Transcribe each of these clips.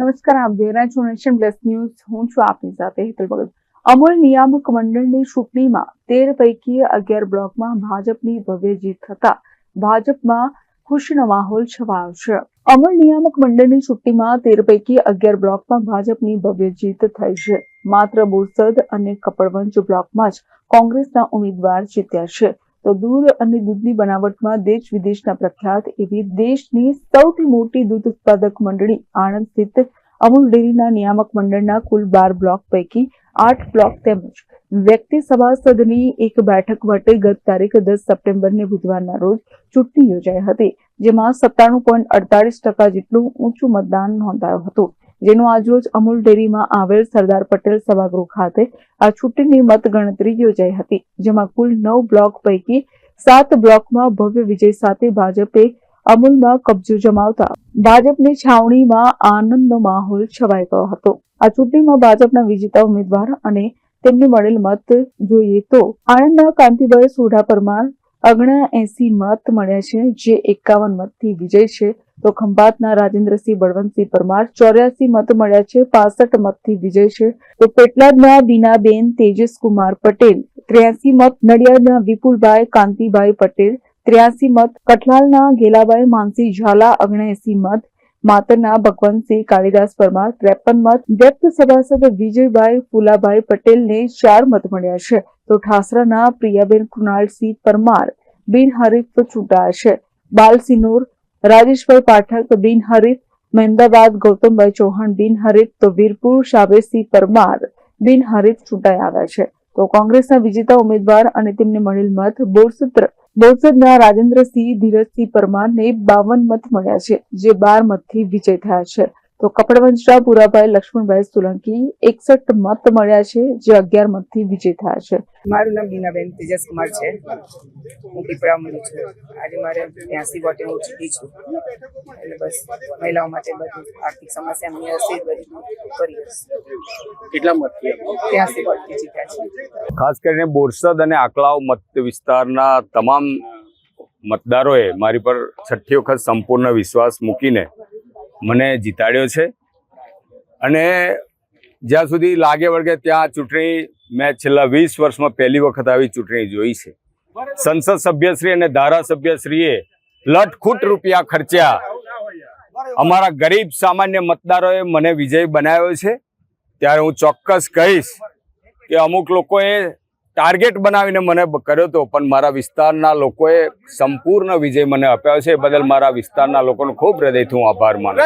નમસ્કાર, આપ જોઈ રહ્યા છો નેશન બ્લેસ ન્યૂઝ. હું છું આપની સાથે હેતલ ભગત. અમૂલ નિયામક મંડળની ચૂંટણીમાં તેર પૈકી અગિયાર બ્લોકમાં ભાજપની ભવ્ય જીત થતા ભાજપમાં ખુશીનો માહોલ છવાયો છે. અમૂલ નિયામક મંડળની ચૂંટણીમાં તેર પૈકી અગિયાર બ્લોકમાં ભાજપની ભવ્ય જીત થઈ છે. માત્ર બોરસદ અને કપડવંજ બ્લોકમાં જ કોંગ્રેસના ઉમેદવાર જીત્યા છે. તો દૂધ અને દૂધની બનાવટમાં દેશ વિદેશના પ્રખ્યાત એવી દેશની સૌથી મોટી દૂધ ઉત્પાદક મંડળી આણંદ સ્થિત અમૂલ ડેરીના નિયામક મંડળના કુલ બાર બ્લોક પૈકી આઠ બ્લોક તેમજ વ્યક્તિ સભાસદની એક બેઠક માટે ગત તારીખ દસ સપ્ટેમ્બરને બુધવારના રોજ ચૂંટણી યોજાઈ હતી, જેમાં સત્તાણું પોઈન્ટ અડતાલીસ ટકા જેટલું ઊંચું મતદાન નોંધાયું હતું. જેનું આજરોજ અમૂલ ડેરીમાં આવેલ સરદાર પટેલ સભાગૃહ ખાતે આ ચૂંટણીની મતગણતરી યોજાઈ હતી, જેમાં કુલ નવ બ્લોક પૈકી સાત બ્લોકમાં ભવ્ય વિજય સાથે ભાજપે અમૂલમાં કબજો જમાવતા ભાજપની છાવણીમાં આનંદનો માહોલ છવાઈ ગયો હતો. આ ચૂંટણીમાં ભાજપના વિજેતા ઉમેદવાર અને તેમને મળેલ મત જોઈએ તો આણંદના કાંતિભાઈ સોઢા પરમાર અગણા એસી મત મળ્યા છે, જે એકાવન મતથી વિજય છે. તો ખંભાતના રાજેન્દ્રસિંહ, બળવંતસિંહ પરમાર ચોર્યાસી મત મળ્યા છે, પાસઠ મતથી વિજય છે. તો પેટલાદના બીનાબેન તેજસકુમાર પટેલ, ત્ર્યાસી મત નડિયાદના વિપુલભાઈ કાંતિભાઈ પટેલ, ત્ર્યાસી મત કઠલાલના ગેલાભાઈ માનસી ઝાલા, અગણએસી મત માતરના ભગવાનસિંહ કાળીદાસ પરમાર ત્રેપન મત વ્યક્ત સભાસદ વિજયભાઈ ફુલાભાઈ પટેલને ચાર મત મળ્યા છે. તો ઠાસરાના પ્રિયાબેન કૃણાલસિંહ પરમાર બિનહરીફ ચૂંટાયા છે. બાલસિનોર, રાજેશભાઈ પાઠક બિનહરીફ મહેમદાબાદ ગૌતમભાઈ ચૌહાણ બિનહરીફ, તો વીરપુર શાબેસિંહ પરમાર બિનહરીફ ચૂંટાઈ આવ્યા છે. તો કોંગ્રેસના વિજેતા ઉમેદવાર અને તેમને મળેલ મત બોરસદ બોરસદના રાજેન્દ્રસિંહ ધીરજસિંહ પરમારને બાવન મત મળ્યા છે, જે બાર મતથી વિજય થયા છે. તો કપડવંજના પુરાભાઈ લક્ષ્મણભાઈ સોલંકી એકસઠ મત મળ્યા છે જે અગિયાર મતથી વિજય થયા છે. મારું નામ બીનાબેન તેજસ કુમાર છે. હું પીપળામણી છું. આજે મારે ત્યાંસી વોટે હું જીતી છું. એટલે બસ મહિલાઓ માટે બધું આર્થિક સમસ્યા એમની હશે બધી કરી કેટલા મતથી ત્યાંસી વોટથી જીત્યા છે ખાસ કરીને બોરસદ અને આકલાવ મત વિસ્તારના તમામ મતદારોએ મારી પર છઠ્ઠી વખત સંપૂર્ણ વિશ્વાસ મૂકીને મને જીતાડ્યો છે. અને જ્યાં સુધી લાગે વળગે ત્યાં ચૂંટણી મેં છેલ્લા વીસ વર્ષમાં પહેલી વખત આવી ચૂંટણી જોઈ છે. સંસદ સભ્યશ્રી અને ધારાસભ્યશ્રીએ લટખૂટ રૂપિયા ખર્ચ્યા. અમારા ગરીબ સામાન્ય મતદારોએ મને વિજય બનાવ્યો છે. ત્યારે હું ચોક્કસ કહીશ કે અમુક લોકોએ ટાર્ગેટ બનાવીને મને કર્યો હતો પણ મારા વિસ્તારના લોકોએ સંપૂર્ણ વિજય મને આપ્યો છે. બદલ મારા વિસ્તારના લોકોનો ખૂબ હૃદયથી હું આભાર માનું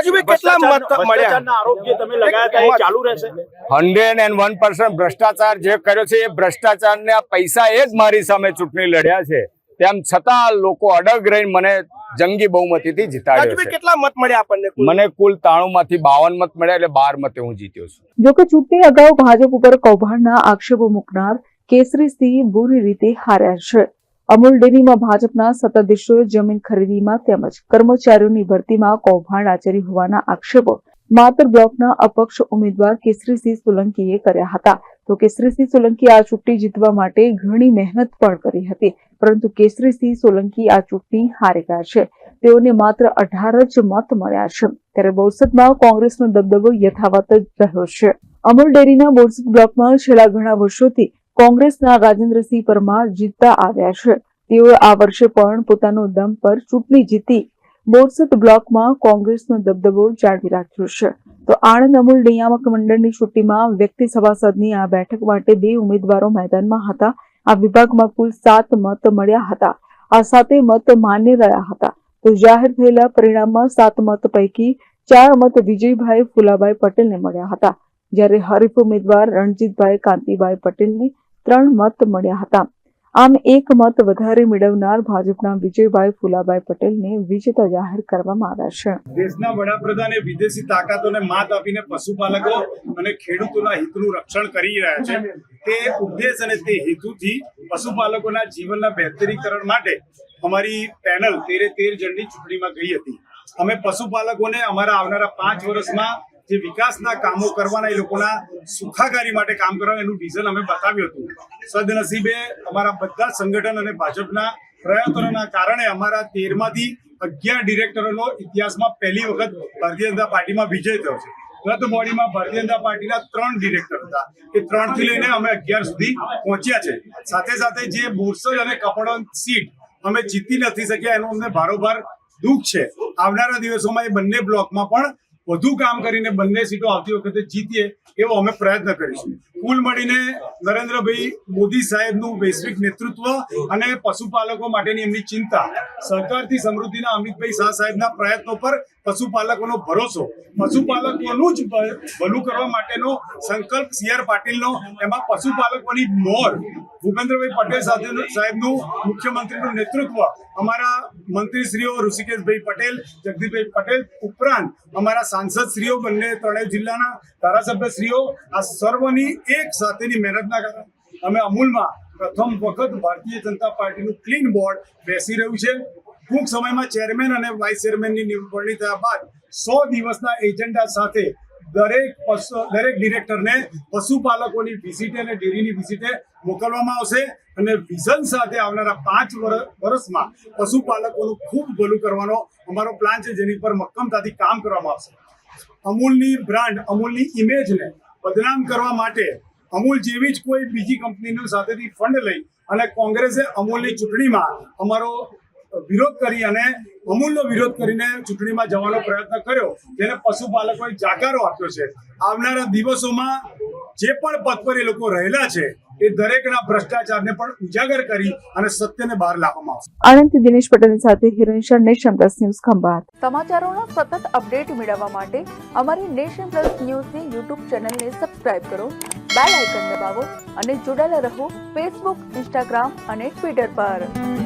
હંડ્રેડ એન્ડ વન પર્સન્ટ ભ્રષ્ટાચાર જે કર્યો છે એ ભ્રષ્ટાચારના પૈસા એ જ મારી સામે ચૂંટણી લડ્યા છે. તેમ છતાં લોકો અડગ રહીને મને જંગી બહુમતીથી જીતાડ્યો છે. કેટલા મત મળ્યા આપણને મને કુલ ત્રાણું માંથી બાવન મત મળ્યા એટલે બાર મતે હું જીત્યો છું. જોકે ચૂંટણી અગાઉ ભાજપ ઉપર કૌભાંડના આક્ષેપો મૂકનાર કેસરીસિંહ બુરી રીતે હાર્યા છે. અમૂલ ડેરીમાં ભાજપના સત્તાધીશોએ જમીન ખરીદીમાં તેમજ કર્મચારીઓની ભરતીમાં કૌભાંડ આચર્યું હોવાના આક્ષેપો માતર બ્લોકના અપક્ષ ઉમેદવાર કેસરીસિંહ સોલંકીએ કર્યા હતા. તો કેસરીસિંહ સોલંકી આ ચૂંટણી જીતવા માટે ઘણી મહેનત પણ કરી હતી, પરંતુ કેસરીસિંહ સોલંકી આ ચૂંટણી હારી ગયા છે. તેઓને માત્ર અઢાર જ મત મળ્યા છે. ત્યારે બોરસદમાં કોંગ્રેસનો દબદબો યથાવત જ રહ્યો છે. અમૂલ ડેરીના બોરસદ બ્લોકમાં છેલ્લા ઘણા વર્ષોથી કોંગ્રેસના રાજેન્દ્રસિંહ પરમાર જીતતા આવ્યા છે. તેઓએ આ વર્ષે પણ પોતાનો દમ પર ચૂંટણી જીતી બોરસદ બ્લોકમાં કોંગ્રેસનો દબદબો જાળવી રાખ્યો છે. તો આણંદ અમૂલ નિયામક મંડળની ચૂંટણીમાં વ્યક્તિ સભાસદની આ બેઠક માટે બે ઉમેદવારો મેદાનમાં હતા. આ વિભાગમાં કુલ સાત મત મળ્યા હતા. આ સાતે મત માન્ય રહ્યા હતા. તો જાહેર થયેલા પરિણામમાં સાત મત પૈકી ચાર મત વિજયભાઈ ફુલાભાઈ પટેલને મળ્યા હતા. જ્યારે હરીફ ઉમેદવાર રણજીતભાઈ કાંતિભાઈ પટેલને ત્રણ મત મળ્યા હતા. આમ એક મત વધારે મેળવનાર ભાજપના વિજયભાઈ ફુલાભાઈ પટેલને વિજેતા જાહેર કરવામાં આવ્યા છે. દેશના વડાપ્રધાને વિદેશી તાકાતોને માત આપીને પશુપાલકો અને ખેડૂતોના હિતનું રક્ષણ કરી રહ્યા છે. તે ઉદ્દેશ અને તે હેતુથી પશુપાલકોના જીવનના બહેતરીકરણ માટે અમારી પેનલ તેરે તેર જણની ચૂંટણીમાં ગઈ હતી. અમે પશુપાલકોને અમારા આવનારા પાંચ વર્ષમાં જે વિકાસના કામો કરવાના એ લોકોના સુખાકારી માટે કામ કરવાનું એનું વિઝન અમે બતાવ્યું હતું. સદનસીબે અમારા બધા સંગઠન અને ભાજપના પ્રયત્નોના કારણે અમારા તેરમાંથી અગિયાર ડિરેક્ટરોનો ઇતિહાસમાં પહેલી વખત ભારતીય જનતા પાર્ટીમાં વિજય થયો છે. ગત બોડીમાં ભારતીય જનતા પાર્ટીના ત્રણ ડિરેક્ટર હતા. એ ત્રણથી લઈને અમે અગિયાર સુધી પહોંચ્યા છે. સાથે સાથે જે બોરસદ અને કપડવંત સીટ અમે જીતી નથી શક્યા એનું અમને ભારોભાર દુઃખ છે. આવનારા દિવસોમાં એ બંને બ્લોકમાં પણ વધુ કામ કરીને બંને સીટો આવતી વખતે જીતીએ એવો અમે પ્રયત્ન કરીશું. કુલ મળીને નરેન્દ્રભાઈ મોદી સાહેબનું વૈશ્વિક નેતૃત્વ અને પશુપાલકો માટેની એમની ચિંતા સહકારથી સમૃદ્ધિના અમિતભાઈ શાહ સાહેબના પ્રયત્નો પર પશુપાલકોનો ભરોસો, પશુપાલકોનું જ ભલું કરવા માટેનો સંકલ્પ સી આર પાટીલનો, એમાં પશુપાલકોની મોર ભૂપેન્દ્રભાઈ પટેલ સાથે સાહેબનું મુખ્યમંત્રીનું નેતૃત્વ, અમારા મંત્રીશ્રીઓ ઋષિકેશભાઈ પટેલ, જગદીપભાઈ પટેલ ઉપરાંત અમારા સાંસદશ્રીઓ બંને ત્રણેય જિલ્લાના ધારાસભ્યશ્રીઓ આ સર્વની એક સાથેની મહેનતના કારણે અમે અમૂલમાં પ્રથમ વખત ભારતીય જનતા પાર્ટીનું ક્લીન બોર્ડ બેસી રહ્યું છે. ટૂંક સમયમાં ચેરમેન અને વાઇસ ચેરમેનની નિવડણી થયા બાદ સો દિવસના એજન્ડા સાથે દરેક દરેક ડિરેક્ટરને પશુપાલકોની વિઝિટે અને ડેરીની વિઝિટે મોકલવામાં આવશે અને વિઝન સાથે આવનારા પાંચ વર- વર્ષમાં પશુપાલકોનું ખૂબ ભલું કરવાનો અમારો પ્લાન છે, જેની પર મક્કમતાથી કામ કરવામાં આવશે. અમૂલની બ્રાન્ડ અમૂલની ઇમેજને બદનામ કરવા માટે અમૂલ જેવી જ કોઈ બીજી કંપનીની સાથેથી ફંડ લઈ અને કોંગ્રેસે અમૂલની ચૂંટણીમાં અમારો વિરોધ કરી અને અમૂલનો વિરોધ કરીને ચૂંટણીમાં જવાનો પ્રયત્ન કર્યો. જેને પશુપાલકોએ જાકારો આપ્યો છે. આવનારા દિવસોમાં જે પણ પદ પર એ લોકો રહેલા છે એ દરેકના ભ્રષ્ટાચારને પણ ઉજાગર કરી અને સત્યને બહાર લાવવામાં આવશે. આણંદથી દિનેશ પટેલ સાથે Hiren nation plus news Khambhat. સમાચારોના સતત અપડેટ મેળવવા માટે અમારી નેશન પ્લસ ન્યૂઝની યુટ્યુબ ચેનલને સબસ્ક્રાઇબ કરો બેલ આઇકન દબાવો અને જોડાયેલા રહો ફેસબુક ઇન્સ્ટાગ્રામ અને ટ્વિટર પર.